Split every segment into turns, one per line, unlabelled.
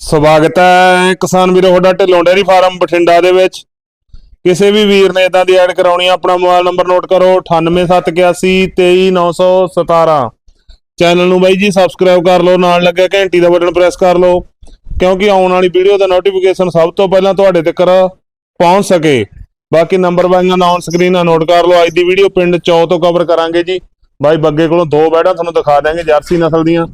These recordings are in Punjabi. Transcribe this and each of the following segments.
ਸਵਾਗਤ ਹੈ ਕਿਸਾਨ ਵੀਰੋ, ਤੁਹਾਡਾ ਢਿੱਲੋਂ ਡੇਅਰੀ ਫਾਰਮ ਬਠਿੰਡਾ ਦੇ ਵਿੱਚ। ਕਿਸੇ ਵੀ ਵੀਰ ਨੇ ਇਦਾਂ ਦੀ ਐਡ ਕਰਾਉਣੀ ਆ, ਆਪਣਾ ਮੋਬਾਈਲ ਨੰਬਰ ਨੋਟ ਕਰੋ 9871823917 ਚੈਨਲ ਨੂੰ ਬਾਈ ਜੀ ਸਬਸਕ੍ਰਾਈਬ ਕਰ ਲਓ, ਨਾਲ ਲੱਗਿਆ ਘੰਟੀ ਦਾ ਬਟਨ ਪ੍ਰੈਸ ਕਰ ਲਓ, ਕਿਉਂਕਿ ਆਉਣ ਵਾਲੀ ਵੀਡੀਓ ਦਾ ਨੋਟੀਫਿਕੇਸ਼ਨ ਸਭ ਤੋਂ ਪਹਿਲਾਂ ਤੁਹਾਡੇ ਤੱਕ ਪਹੁੰਚ ਸਕੇ। ਬਾਕੀ ਨੰਬਰ ਬਾਈਆਂ ਨਾ ਔਨ ਸਕਰੀਨ ਆ ਨੋਟ ਕਰ ਲਓ, ਅੱਜ ਦੀ ਵੀਡੀਓ ਪਿੰਡ ਚੌ ਤੋਂ ਕਵਰ ਕਰਾਂਗੇ ਜੀ। ਬਾਈ ਬੱਗੇ ਕੋਲੋਂ ਦੋ ਬੈੜਾਂ ਤੁਹਾਨੂੰ ਦਿਖਾ ਦਿਆਂਗੇ, ਜਰਸੀ ਨਸਲ ਦੀਆਂ।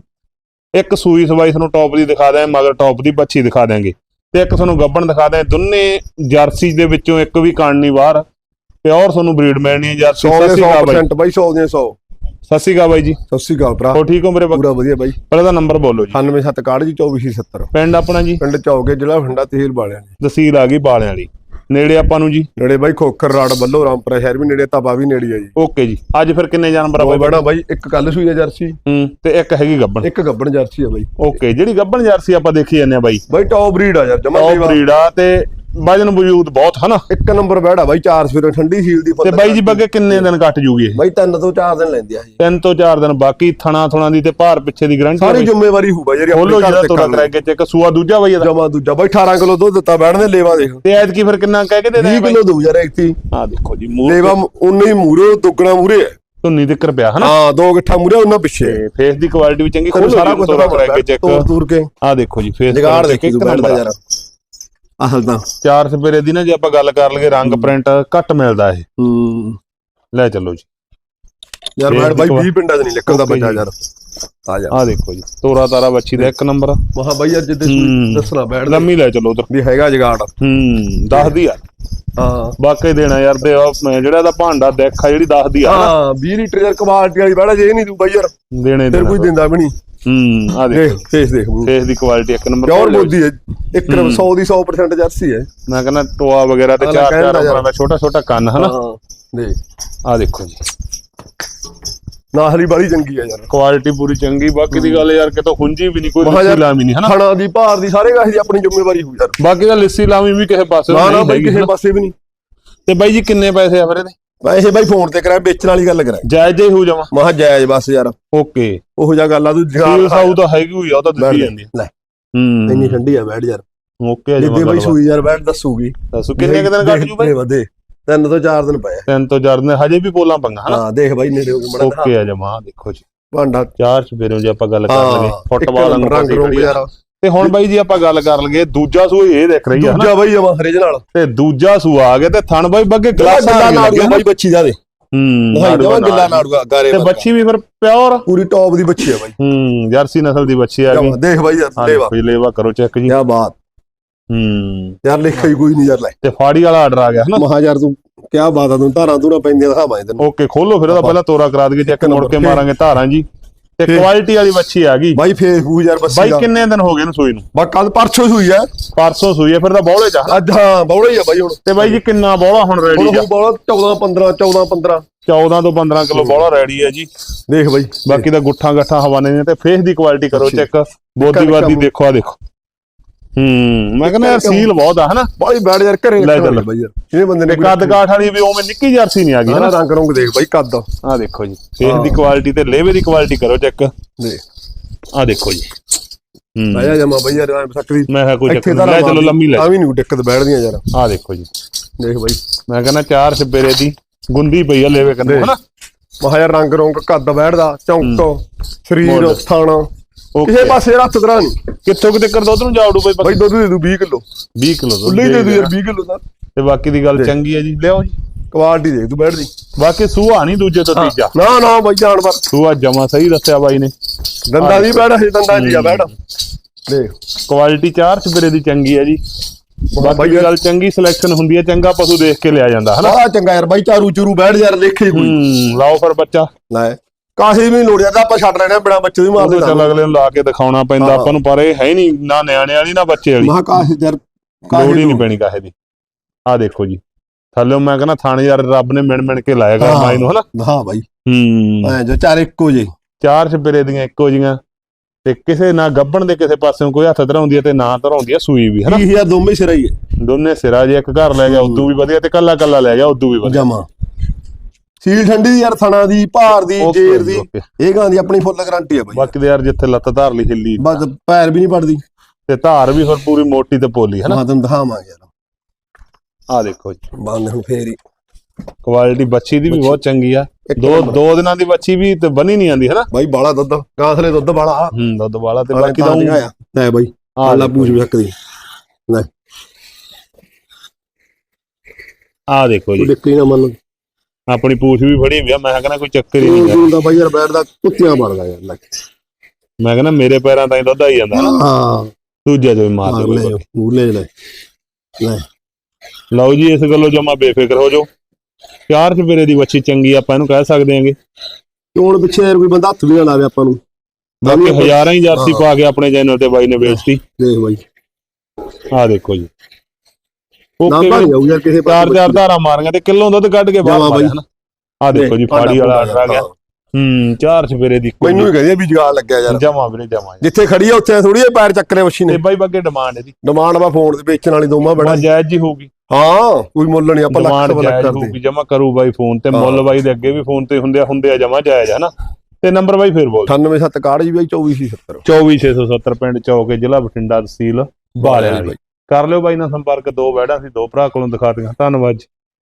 ਇੱਕ ਸੂਈ ਸਵਾਈ ਤੁਹਾਨੂੰ ਟੌਪ ਦੀ ਦਿਖਾ ਦਿਆਂ ਮਗਰ ਟੌਪ ਦੀ ਬੱਚੀ ਦਿਖਾ ਦਿਆਂਗੇ। ਤੇ ਇੱਕ ਤੁਹਾਨੂੰ ਗੱਬਣ ਦਿਖਾ ਦਿਆਂ ਦੋਨੇ ਜਰਸੀ ਦੇ ਵਿੱਚੋਂ ਇੱਕ ਵੀ ਕਣ ਨਹੀਂ ਬਾਹਰ। ਪਿਓਰ ਤੁਹਾਨੂੰ ਬਰੀਡ ਮਿਲਣੀ ਹੈ ਜਰਸੀ
100
ਸਤਿ
ਦੇ
ਸ਼੍ਰੀ ਅਕਾਲ ਬਾਈ।
100% ਬਾਈ 100 ਦੇ 100
ਸਤਿ ਸ਼੍ਰੀ ਅਕਾਲ ਬਾਈ ਜੀ।
ਸਤਿ ਸ਼੍ਰੀ ਅਕਾਲ ਭਰਾ।
ਹੋ ਠੀਕ ਹੋ ਮੇਰੇ
ਪੂਰਾ ਵਧੀਆ ਬਾਈ।
ਪਹਿਲਾਂ ਦਾ ਨੰਬਰ ਬੋਲੋ ਜੀ।
9761 ਜੀ 2470
ਪਿੰਡ ਆਪਣਾ ਜੀ?
ਪਿੰਡ ਚੌਕੇ ਜ਼ਿਲ੍ਹਾ ਬਠਿੰਡਾ ਤਹਿਸੀਲ ਵਾਲਿਆਂ ਨੇ
ਤਹਿਸੀਲ ਆ ਗਈ ਬਾਲਿਆਂ ਵਾਲੀ। ਨੇੜੇ ਆਪਾਂ ਨੂੰ ਜੀ?
ਨੇੜੇ ਬਾਈ ਖੋਖਰ ਰਾੜ ਬੱਲੋ ਰਾਮਪੁਰਾ ਸ਼ਹਿਰ ਵੀ ਨੇੜੇ ਤਪਾ ਵੀ ਨੇੜੇ ਆ ਜੀ।
ਓਕੇ ਜੀ। ਅੱਜ ਫਿਰ ਕਿੰਨੇ ਜਾਨਵਰ ਆ ਬਾਈ?
ਬੜਾ ਬਾਈ ਇੱਕ ਕੱਲ ਸੂਈ ਆ ਜਰਸੀ।
ਹੂੰ ਤੇ ਇੱਕ ਹੈਗੀ ਗੱਬਣ।
ਇੱਕ ਗੱਬਣ ਜਰਸੀ ਆ ਬਾਈ।
ਓਕੇ ਜਿਹੜੀ ਗੱਬਣ ਜਰਸੀ ਆਪਾਂ ਦੇਖੀ ਜਾਂਦੇ ਆ ਬਾਈ।
ਬਾਈ ਟੌਪ ਬਰੀਡ ਆ ਯਾਰ ਜਮਾ
ਬਰੀਡ ਆ ਤੇ ਵਜਨ ਵਜੂਦ ਬਹੁਤ ਹਨਾ?
ਇੱਕ ਨੰਬਰ ਬੈੜਾ ਬਾਈ ਚਾਰ ਸਵੇਰੇ ਠੰਡੀ ਸੀਲ ਦੀ
ਤੇ ਬਾਈ ਜੀ ਬੱਗੇ ਕਿੰਨੇ ਦਿਨ ਕੱਟ ਜੂਗੀ? ਇਹ
ਬਾਈ ਤਿੰਨ ਤੋਂ ਚਾਰ ਦਿਨ ਲੈਂਦੇ ਆ ਜੀ।
ਤਿੰਨ ਤੋਂ ਚਾਰ ਦਿਨ ਬਾਕੀ ਥਣਾ ਥੁਣਾ ਦੀ ਤੇ ਭਾਰ ਪਿੱਛੇ ਦੀ ਗਰੰਟੀ
ਸਾਰੀ ਜ਼ਿੰਮੇਵਾਰੀ ਹੋਊ ਬਾਈ ਜਿਹੜੀ
ਖੋਲੋ ਜਿਹੜਾ
ਤੇ
ਤੋੜਾ
ਕਰ
ਕਰਾ ਕੇ ਚੈੱਕ ਸੂਆ ਦੂਜਾ ਬਾਈ ਇਹਦਾ।
ਜਮਾ ਦੂਜਾ। ਬਾਈ 18 ਕਿਲੋ ਦੁੱਧ ਦਿੱਤਾ ਬੈਠਦੇ ਲੇਵਾ ਦੇਖ।
ਤੇ ਐਤਕੀ ਫਿਰ ਕਿੰਨਾ ਕਹਿ ਕੇ ਦੇ
20
ਦੇ
ਕਿਲੋ ਦਊ ਯਾਰ ਇੱਥੇ
ਆ ਦੇਖੋ ਜੀ ਮੂੰਹ
ਲੇਵਾ ਉਨੇ ਹੀ ਮੂਰੇ ਦੁੱਗਣਾ ਮੂਰੇ ਹੈ
ਧੁੰਨੀ ਤੇ ਰੁਪਿਆ ਹਨਾ?
ਹਾਂ ਦੋ ਗਿੱਠਾ ਮੂਰੇ ਉਹਨਾਂ ਪਿੱਛੇ।
ਫੇਸ ਦੀ ਕੁਆਲਿਟੀ ਵੀ ਚੰਗੀ
ਖੋਲੋ ਸਾਰਾ ਕੁਝ
ਤੋੜਾ ਕਰਾ ਕੇ ਚੈੱਕ
ਤੋੜ ਤੂਰ ਕੇ।
ਆ ਦੇਖੋ ਜੀ ਫੇਸ
ਜਗਾੜ ਦੇਖੀ ਤੂੰ ਬੈਠਦਾ ਯਾਰ ਅਸਲ ਤਾਂ।
ਚਾਰ ਸਪੇਰੇ ਦੀ ਨਾ ਜੇ ਆਪਾਂ ਗੱਲ ਕਰ ਲਈਏ ਰੰਗ ਪ੍ਰਿੰਟ ਘੱਟ ਮਿਲਦਾ ਇਹ।
ਹੂੰ।
ਲੈ ਚੱਲੋ ਜੀ।
ਯਾਰ ਮੈਂ ਬਾਈ
ਦੇਖੋ।
20 ਪਿੰਡਾਂ 'ਚ ਨਹੀਂ ਨਿਕਲਦਾ ਬੱਚਾ। ਯਾਰ। ਆ ਜਾ।
ਆ ਦੇਖੋ ਜੀ ਤੋਰਾ ਤਾਰਾ ਬੱਚੀ ਦਾ ਇੱਕ ਨੰਬਰ
ਮਹਾ ਬਾਈ ਅੱਜ ਦੇ
ਹੂੰ।
ਦੱਸਣਾ ਬੈਠਦਾ
ਲੰਮੀ ਲੈ ਚੱਲੋ ਉਧਰ।
ਵੀ ਹੈਗਾ ਜਗਾੜ।
ਹੂੰ ਦੱਸਦੀ ਆ।
ਹਾਂ।
ਵਾਕਈ ਦੇਣਾ ਯਾਰ ਤੇ ਉਹ ਜਿਹੜਾ ਇਹਦਾ ਭਾਂਡਾ ਦੇਖ ਆ ਜਿਹੜੀ ਦੱਸਦੀ ਆ
ਹਾਂ 20 ਲੀਟਰ ਯਾਰ ਕੁਆਲਿਟੀ ਵਾਲੀ ਬੈਠਾ ਜੇ ਨਹੀਂ ਦੂ ਬਾਈ ਯਾਰ।
ਦੇਣੇ
ਫਿਰ ਕੋਈ ਦਿੰਦਾ ਵੀ ਨਹੀਂ।
ਹੂੰ ਆ
ਦੇਖ।
ਦੇਖੋ
ਫੇਸ ਦੇਖ
ਫੇਸ ਦੀ ਕੁਆਲਿਟੀ ਇੱਕ ਨੰਬਰ
ਪਿਓਰ ਬੋਦੀ ਹੈ ਇੱਕ 100 ਦੀ 100% ਜਰਸੀ ਹੈ।
ਮੈਂ ਕਹਿੰਦਾ ਟੋਆ ਵਗੈਰਾ ਤੇ
ਹਾਂ,
ਚਾਰ
ਕਹਿੰਦਾ
ਚਾਰ
ਯਾਰ।
ਨੰਬਰਾਂ ਦਾ ਛੋਟਾ ਛੋਟਾ ਕੰਨ ਹਨਾ?
ਹਾਂ ਦੇਖ।
ਆ ਦੇਖੋ ਜੀ।
ਨਾਹਲੀ ਵਾਲੀ ਚੰਗੀ ਹੈ ਯਾਰ।
ਕੁਆਲਿਟੀ ਪੂਰੀ ਚੰਗੀ ਬਾਕੀ ਦੀ ਗੱਲ ਯਾਰ ਕਿਤੋਂ ਹੁੰਜੀ ਵੀ ਨਹੀਂ ਕੋਈ
ਮਹਾ
ਲਿੱਸੀ
ਯਾਰ
ਲਾਮੀ ਨਹੀਂ ਹਨਾ?
ਖਾਣਾ ਦੀ ਭਾਰ ਦੀ ਸਾਰੇ ਕਾਹੇ ਦੀ ਆਪਣੀ ਜ਼ਿੰਮੇਵਾਰੀ ਹੋਊ ਯਾਰ।
ਬਾਕੀ ਦਾ ਲਿੱਸੀ ਲਾਮੀ ਵੀ ਕਿਸੇ ਪਾਸੇ
ਨਾ ਨਾ
ਨਹੀਂ
ਬਾਈ
ਹੈਗੀ
ਕਿਸੇ
ਹਨਾ।
ਪਾਸੇ ਵੀ ਨਹੀਂ।
ਤੇ ਬਾਈ ਜੀ ਕਿੰਨੇ ਪੈਸੇ ਆ ਫਿਰ ਇਹਦੇ?
ਵੈਸੇ ਬਾਈ ਫੋਨ ਤੇ ਕਰਾਂ ਵੇਚਣ ਵਾਲੀ ਗੱਲ ਕਰਾਂ
ਜਾਇਜ਼ ਜੇ ਹੋ ਜਾਵਾਂ
ਮਹਾ ਜਾਇਜ਼ ਬਸ ਯਾਰ।
ਓਕੇ।
ਉਹੋ ਜਿਹਾ ਗੱਲ ਆ ਤੂੰ ਜਗਾੜ
ਸਾਊ ਤਾਂ ਹੈਗੀ ਹੋਈ ਆ ਉਹ ਤਾਂ ਦਿੱਤੀ
ਜਾ।
ਜਾਂਦੀ
ਲੈ।
ਹੂੰ।
ਇੰਨੀ ਠੰਡੀ ਆ ਬੈਠ ਯਾਰ
ਓਕੇ ਆ
ਜਿੱਦੇ ਬਾਈ ਸੂਈ ਯਾਰ ਬੈਠ ਦੱਸੂਗੀ।
ਦੱਸੋ ਕਿੰਨੇ ਕੁ ਦਿਨ ਕੱਟ ਜੂ ਬਾਈ?
ਵਧੇ। ਤਿੰਨ ਤੋਂ ਚਾਰ ਦਿਨ ਪਏ।
ਤਿੰਨ ਤੋਂ ਚਾਰ ਦਿਨ ਹਜੇ ਵੀ ਪੋਲਾਂ ਪੰਗਾ ਹਨਾ?
ਹਾਂ ਦੇਖ ਬਾਈ ਨੇੜੇ ਹੋ ਕੇ ਮੜਾ
ਓਕੇ ਆ ਜਮਾ ਦੇਖੋ ਜੀ।
ਭਾਂਡਾ
ਚਾਰ ਸਵੇਰੋਂ ਜੇ ਆਪਾਂ ਗੱਲ ਕਰ ਲਈਏ ਫੁੱਟਬਾਲ ਨੂੰ
ਰੰਗ ਰੋਗ ਯਾਰ।
ਤੇ ਹੁਣ ਬਾਈ ਜੀ ਆਪਾਂ ਗੱਲ ਕਰ ਲਈਏ ਦੂਜਾ ਹੀ ਇਹ ਦੇਖ ਰਹੀ ਆ
ਦੂਜਾ ਬਾਈ ਜਮਾ ਹਰੇਜ ਨਾਲ।
ਤੇ ਦੂਜਾ ਸੂਆ ਆ ਗਿਆ ਤੇ ਥਣ ਬਾਈ ਬੱਗੇ ਗਲਾਸਾਂ ਗਿਆ
ਬਾਈ ਬੱਚੀ ਦਾ ਦੇ।
ਹੂੰ ਨਾੜੂਆ
ਦਵਾ ਗਿੱਲਾ। ਨਾੜੂਆ ਗਾਰੇ
ਤੇ
ਵਰਗਾ।
ਬੱਚੀ ਵੀ ਫਿਰ ਪਿਓਰ?
ਪੂਰੀ ਟੌਪ ਦੀ ਬੱਚੀ ਆ ਬਾਈ।
ਹੂੰ ਜਰਸੀ ਨਸਲ ਦੀ ਬੱਚੀ ਆ ਗਈ
ਦੇਖ ਬਾਈ ਯਾਰ
ਹਾਂ
ਲੇਵਾ।
ਦੇਖੋ ਜੀ, ਲੇਵਾ ਕਰੋ ਚੈੱਕ ਜੀ।
ਕੀ ਬਾਤ।
ਹੂੰ।
ਯਾਰ ਲਿਖਿਆ ਹੀ ਕੋਈ ਨਹੀਂ ਯਾਰ ਲੈ।
ਤੇ ਫਾੜੀ ਵਾਲਾ ਆਰਡਰ ਆ ਗਿਆ ਹਨਾ?
ਮਹਾ ਯਾਰ ਤੂੰ ਕੀ ਬਾਤ ਆ ਤੂੰ ਧਾਰਾਂ ਧੂਰਾਂ ਪੈਂਦੀਆਂ ਦਿਖਾਵਾਂ ਤੈਨੂੰ।
ਓਕੇ ਖੋਲੋ ਫਿਰ ਉਹਦਾ ਪਹਿਲਾਂ ਤੋਰਾ ਕਰਾ ਦਈਏ ਚੈੱਕ ਮੁੜ ਕੇ ਮਾਰਾਂਗੇ ਧਾਰਾਂ ਜੀ। ਤੇ ਕੁਆਲਿਟੀ ਵਾਲੀ ਬੱਚੀ ਆ ਗਈ।
ਬਾਈ ਫੇਸਬੁੱਕ ਯਾਰ ਬੱਸੀ
ਬਾਈ ਕਿੰਨੇ ਦਿਨ ਹੋ ਗਏ ਨੂੰ ਸੂਈ ਨੂੰ?
ਬਾ ਕੱਲ ਪਰਸੋਂ ਹੋਈ ਆ
ਪਰਸੋਂ ਸੂਈ ਹੈ ਫਿਰ ਤਾਂ ਬੌਲੇ ਚ ਹਨਾ?
ਅੱਜ ਹਾਂ ਹੀ ਆ ਬਾਈ ਹੁਣ।
ਤੇ ਬਾਈ ਜੀ ਕਿੰਨਾ ਬੌਲਾ ਹੁਣ ਰੈਡੀ
ਹੁਣ
ਆ?
ਉਹ ਬੌੜਾ 14 15 14 15
14 ਤੋਂ 15 ਕਿਲੋ ਬੌਲਾ ਰੈਡੀ ਹੈ ਜੀ।
ਦੇਖ ਬਾਈ।
ਬਾਕੀ ਦਾ ਗੁੱਠਾ ਗੱਠਾ ਹਵਾਨੇ ਨੇ ਤੇ ਫੇਸ ਦੀ ਕੁਆਲਿਟੀ ਕਰੋ। ਚੈੱਕ ਬੋਦੀ ਵਾਦੀ ਦੇਖੋ। ਆ ਦੇਖੋ। ਹੂੰ ਮੈਂ ਕਹਿੰਦਾ ਯਾਰ ਸੀਲ ਬਹੁਤ ਆ ਹਨਾ?
ਬਾਈ ਬੈਠ ਯਾਰ ਘਰੇ
ਲੈ ਚੱਲ।
ਬਾਈ ਯਾਰ? ਇਹਨੇ ਬੰਦੇ ਨੇ
ਤੇ ਕੱਦ ਕਾਠ ਵਾਲੀ ਵੀ ਉਵੇਂ ਨਿੱਕੀ ਜਰਸੀ ਨਹੀਂ ਆ ਗਈ
ਹਨਾ? ਰੰਗ ਰੰਗ ਦੇਖ ਬਾਈ ਕੱਦ।
ਆ ਦੇਖੋ ਜੀ ਫੇਸ। ਦੀ ਕੁਆਲਿਟੀ ਤੇ ਲੇਵੇ ਦੀ ਕੁਆਲਿਟੀ ਕਰੋ ਚੈੱਕ
ਦੇ
ਆ ਦੇਖੋ ਜੀ। ਹੂੰ।
ਆਇਆ ਜਮਾ ਬਾਈ ਯਾਰ ਐਂ ਸਕਦੀ
ਮੈਂ ਕਿਹਾ ਕੋਈ ਚੱਕਰ
ਤਾਂ
ਲੈ ਚਲੋ ਲੰਮੀ ਲੈ।
ਆ ਵੀ ਨਹੀਂ ਦਿੱਕਤ ਬੈਠਦੀਆਂ ਯਾਰ।
ਆ ਦੇਖੋ ਜੀ।
ਦੇਖ ਬਾਈ।
ਮੈਂ ਕਹਿੰਦਾ ਚਾਰ ਸਪੇਰੇ ਦੀ ਗੁੰਦੀ ਪਈ ਆ ਲੇਵੇ ਕੰਨੇ
ਦੇਖ।
ਹਨਾ?
ਮਹਾ ਯਾਰ ਰੰਗ ਰੰਗ ਕੱਦ ਬੈਠਦਾ ਚੌਂਕ ਸਰੀਰ
ਮੋਢ।
ਥਾਣਾ ਕਿਸੇ ਪਾਸੇ ਹੱਥ ਦਰਾ ਨਹੀਂ
ਕਿੱਥੋਂ ਕਿਤੇ ਕਰ ਦੁੱਧ ਨੂੰ ਜਾੜੂ ਬਈ
ਬਾਈ ਦੁੱਧ ਦੇ ਦੂ 20 ਕਿਲੋ।
20 ਕਿਲੋ ਦੁੱਧ
ਉੱਲੇ ਦੇ ਦੂ ਯਾਰ 20 ਕਿਲੋ ਦਾ
ਤੇ ਬਾਕੀ ਦੀ ਗੱਲ ਚੰਗੀ ਹੈ ਜੀ। ਲਿਆਓ ਜੀ।
ਕੁਆਲਿਟੀ ਦੇਖ ਤੂੰ ਬੈਠਦੀ
ਬਾਕੀ ਸੂਹਾ ਨਹੀਂ ਦੂਜੇ ਤੋਂ ਤੀਜਾ।
ਨਾ ਨਾ ਬਾਈ ਜਾਨਵਰ।
ਸੂਹਾ ਜਮਾ ਸਹੀ ਦੱਸਿਆ ਬਾਈ ਨੇ।
ਦੰਦਾਂ ਦੀ ਬੈਠ ਹੈ ਦੰਦਾਂ ਦੀ ਆ ਬੈਠ। ਦੇਖ।
ਕੁਆਲਿਟੀ ਚਾਰ ਸਪੇਰੇ ਦੀ ਚੰਗੀ ਹੈ ਜੀ। ਬਾਕੀ ਗੱਲ ਚੰਗੀ ਸਿਲੈਕਸ਼ਨ ਹੁੰਦੀ ਹੈ ਚੰਗਾ ਪਸ਼ੂ ਦੇਖ ਕੇ ਲਿਆ ਜਾਂਦਾ ਹਨਾ?
ਬੜਾ ਚੰਗਾ ਯਾਰ ਬਾਈ ਚਾਰੂ ਚੂਰੂ ਬੈਠ ਯਾਰ ਦੇਖੇ ਕੋਈ।
ਹੂੰ ਲਾਓ ਫਿਰ ਬੱਚਾ।
ਲੈ। ਕਾਹੀ ਵੀ ਨੀ ਲੋੜ ਯਾਰ ਆਪਾਂ ਛੱਡ ਲੈਣੇ ਬਿਨਾ ਬੱਚੇ ਦੀ ਮਾਰ
ਚੱਲ ਅਗਲੇ ਨੂੰ ਲਾ ਕੇ ਦਿਖਾਉਣਾ ਪੈਂਦਾ। ਆਪਾਂ ਨੂੰ ਪਰ ਇਹ ਹੈ ਨਹੀਂ ਨਾ ਨਿਆਣੇ ਵਾਲੀ ਨਾ ਬੱਚੇ ਵਾਲੀ।
ਮਹਾ ਕਾਹੀ ਯਾਰ
ਲੋੜ ਹੀ ਨਹੀਂ ਪੈਣੀ ਕਾਹੇ ਦੀ। ਆ ਦੇਖੋ ਜੀ। ਥੱਲੇ ਮੈਂ ਕਹਿੰਦਾ ਥਾਣੇ ਯਾਰ ਰੱਬ ਨੇ ਮਿਣ ਮਿਣ ਕੇ ਲਾਏਗਾ
ਹਾਂ।
ਮਾਈ ਨੂੰ ਹਨਾ?
ਹਾਂ ਬਾਈ।
ਹੂੰ।
ਐ ਜੋ ਚਾਰ ਇੱਕੋ ਜੇ
ਚਾਰ ਛਪੇਰੇ ਦੀਆਂ ਇੱਕੋ ਜੀਆਂ ਤੇ ਕਿਸੇ ਨਾ ਗੱਬਣ ਦੇ ਕਿਸੇ ਪਾਸਿਓਂ ਕੋਈ ਹੱਥ ਧਰਾਉਂਦੀ ਹੈ ਤੇ ਨਾ ਧਰਾਉਂਦੀ ਹੈ ਸੂਈ ਵੀ ਹਨਾ?
20000 ਦੋਵੇਂ ਸਿਰਾ ਹੀ ਹੈ।
ਦੋਨੇ ਸਿਰਾ ਜੇ ਇੱਕ ਘਰ ਲੈ ਗਿਆ ਉਦੋਂ ਵੀ ਵਧੀਆ ਤੇ ਕੱਲਾ ਕੱਲਾ ਲੈ ਗਿਆ ਉਦੋਂ ਵੀ ਵਧੀਆ।
ਜਮਾ। ਸੀਲ ਠੰਡੀ ਯਾਰ ਥਣਾ ਦੀ ਭਾਰ ਦੀ ਜੇਰ ਦੀ। ਇਹ ਗਾਂ ਦੀ ਆਪਣੀ ਫੁੱਲ ਗਾਰੰਟੀ ਆ ਬਾਈ।
ਬਾਕੀ ਦੇ ਯਾਰ ਜਿੱਥੇ ਲੱਤ ਧਾਰ ਲਈ ਹਿੱਲੀ
ਬਸ ਪੈਰ ਵੀ ਨਹੀਂ ਪੜਦੀ।
ਤੇ ਧਾਰ ਵੀ ਹੋਰ ਪੂਰੀ ਮੋਟੀ ਤੇ ਪੋਲੀ ਹੈ ਨਾ?
ਮੈਂ ਤੁਹਾਨੂੰ ਦਿਖਾਵਾਂਗੇ ਯਾਰ।
ਆ ਦੇਖੋ ਜੀ।
ਬੰਦ ਹੁਣ ਫੇਰ ਹੀ।
ਕੁਆਲਿਟੀ ਬੱਚੀ ਦੀ ਵੀ। ਬਹੁਤ ਚੰਗੀ ਆ।
ਇੱਕ
ਦੋ। ਦੋ ਦਿਨਾਂ ਦੀ ਬੱਚੀ ਵੀ ਤੇ ਬਣੀ ਨਹੀਂ ਆਂਦੀ ਹੈ ਨਾ?
ਬਾਈ ਬਾਲਾ ਦੁੱਧ ਗਾਂਸਲੇ ਦੁੱਧ ਬਾਲਾ।
ਹੂੰ ਦੁੱਧ ਵਾਲਾ ਤੇ
ਬਾਕੀ ਤਾਂ
ਤਾਂ
ਦਿਖਾਇਆ। ਲੈ ਬਾਈ
ਆ ਦੇਖੋ
ਪੂਛ ਵੀ ਸਕਦੀ ਲੈ।
ਆ ਦੇਖੋ ਜੀ।
ਦੇਖੀ ਨਾ ਮੰਨ
ਆਪਣੀ ਪੂਛ ਵੀ ਫੜੀ ਵੀ ਆ ਮੈਂ ਕਹਿੰਦਾ ਕੋਈ ਚੱਕਰ ਹੀ ਨਹੀਂ
ਤੂੰ ਦਾ ਬਾਈ ਯਾਰ ਬੈਠਦਾ ਕੁੱਤਿਆਂ ਬਣਦਾ ਯਾਰ ਲੈ
ਮੈਂ ਕਹਿੰਦਾ ਮੇਰੇ ਪੈਰਾਂ ਤਾਂ ਹੀ ਦੁੱਧ ਆਈ ਜਾਂਦਾ।
ਹਾਂ।
ਦੂਜੇ ਜੋ ਮਾਰ
ਲੈ ਮੂੰਹ ਲੈ ਲੈ ਲੈ।
ਲਓ ਜੀ ਇਸ ਗੱਲੋਂ ਜਮਾ ਬੇਫਿਕਰ ਹੋ ਜਾਓ। ਚਾਰ ਚਪੇਰੇ ਦੀ ਬੱਚੀ ਚੰਗੀ ਆਪਾਂ ਇਹਨੂੰ ਕਹਿ ਸਕਦੇ ਆਂਗੇ।
ਹੁਣ ਪਿੱਛੇ ਯਾਰ ਕੋਈ ਬੰਦਾ ਹੱਥ ਵੀ ਨਾ ਲਾਵੇ ਆਪਾਂ ਨੂੰ?
ਬਾਕੀ ਹਜ਼ਾਰਾਂ ਹੀ ਜਰਸੀ। ਪਾ ਕੇ ਆਪਣੇ ਚੈਨਲ ਤੇ ਬਾਈ ਨੇ ਵੇਚਤੀ।
ਦੇਖ ਬਾਈ।
ਆ ਦੇਖੋ ਜੀ।
ਨਾ
ਓਕੇ
ਭਾਈ ਜਾਊ ਯਾਰ ਕਿਸੇ
ਚਾਰ ਚਾਰ ਧਾਰਾਂ ਮਾਰੀਆਂ ਤੇ ਕਿਲੋ ਦੁੱਧ ਕੱਢ ਕੇ ਬਾਹਰ
ਬਾਈ।
ਹਨਾ ਆ ਦੇਖੋ ਜੀ ਫਾੜੀ ਵਾਲਾ ਆ ਗਿਆ। ਹੂੰ ਚਾਰ ਚਪੇਰੇ ਦੀ
ਮੈਨੂੰ ਵੀ ਕਹਿੰਦੇ ਵੀ ਜਗਾ ਲੱਗਿਆ ਯਾਰ।
ਜਮਾ ਵੀਰੇ ਜਮਾ
ਜਿੱਥੇ ਖੜੀ ਆ ਉੱਥੇ ਥੋੜੀ ਜਿਹੀ ਪੈਰ ਚੱਕਰੇ
ਤੇ
ਨੇ।
ਬਾਈ ਬੱਗੇ ਡਿਮਾਂਡ ਇਹਦੀ।
ਡਿਮਾਂਡ ਵਾ ਫੋਨ ਤੇ ਵੇਚਣ ਵਾਲੀ ਦੋਵਾਂ ਬੜਾ
ਜਾਇਜ਼ ਜੀ ਹੋਊਗੀ।
ਹਾਂ ਕੋਈ ਮੁੱਲ ਨਹੀਂ ਆਪਾਂ ਲੱਖ ਸਵਾ ਲੱਖ ਕਰਦੇ।
ਜਮਾ ਕਰੂ ਬਾਈ ਫੋਨ ਤੇ।
ਹਾਂ।
ਮੁੱਲ ਬਾਈ ਦੇ ਅੱਗੇ ਵੀ ਫੋਨ ਤੇ ਹੁੰਦੇ ਆ ਹੁੰਦੇ ਆ ਜਮਾ ਜਾਇਜ਼ ਹੈ ਨਾ। ਤੇ ਨੰਬਰ ਬਾਈ ਫੇਰ ਬੋਲ।
97 ਕਾਰਡ ਜੀ ਬਾਈ 2470
24670 ਪਿੰਡ ਚੌਕੇ ਜ਼ਿਲ੍ਹਾ ਬਠਿੰਡਾ ਤਹਿਸੀਲ ਬਾਲਿਆਂ ਵਾਲੀ ਕਰ ਲਿਓ ਬਾਈ ਨਾਲ ਸੰਪਰਕ, ਦੋ ਬੈੜਾਂ ਸੀ, ਦੋ ਭਰਾ ਕੋਲੋਂ ਦਿਖਾ ਦਿਆਂ ਧੰਨਵਾਦ ਜੀ।